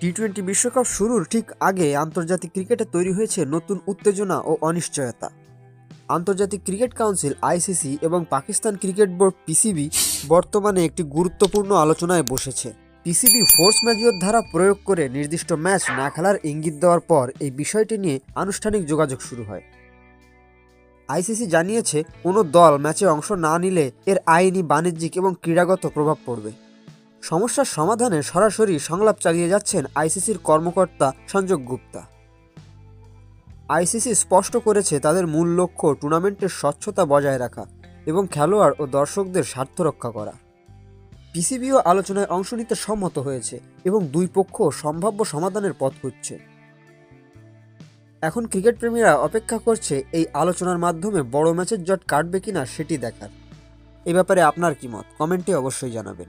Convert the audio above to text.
T twenty বিশ্বকাপ শুরুর ঠিক আগে আন্তর্জাতিক ক্রিকেটে তৈরি হয়েছে নতুন উত্তেজনা ও অনিশ্চয়তা। আন্তর্জাতিক ক্রিকেট কাউন্সিল আইসিসি এবং পাকিস্তান ক্রিকেট বোর্ড পিসিবি বর্তমানে একটি গুরুত্বপূর্ণ আলোচনায় বসেছে। পিসিবি ফোর্স ম্যাজিওর ধারা প্রয়োগ করে নির্দিষ্ট ম্যাচ না খেলার ইঙ্গিত দেওয়ার পর এই বিষয়টি নিয়ে আনুষ্ঠানিক যোগাযোগ শুরু হয়। আইসিসি জানিয়েছে, কোনো দল ম্যাচে অংশ না নিলে এর আইনি, বাণিজ্যিক এবং ক্রীড়াগত প্রভাব পড়বে। সমস্যার সমাধানে সরাসরি সংলাপ চালিয়ে যাচ্ছেন আইসিসির কর্মকর্তা সঞ্জয় গুপ্তা। আইসিসি স্পষ্ট করেছে তাদের মূল লক্ষ্য টুর্নামেন্টের স্বচ্ছতা বজায় রাখা এবং খেলোয়াড় ও দর্শকদের স্বার্থ রক্ষা করা। পিসিবিও আলোচনায় অংশ নিতে সম্মত হয়েছে এবং দুই পক্ষ সম্ভাব্য সমাধানের পথ খুঁজছে। এখন ক্রিকেট প্রেমীরা অপেক্ষা করছে এই আলোচনার মাধ্যমে বড় ম্যাচের জট কাটবে কিনা সেটি দেখার। এ ব্যাপারে আপনার কি মত? কমেন্টে অবশ্যই জানাবেন।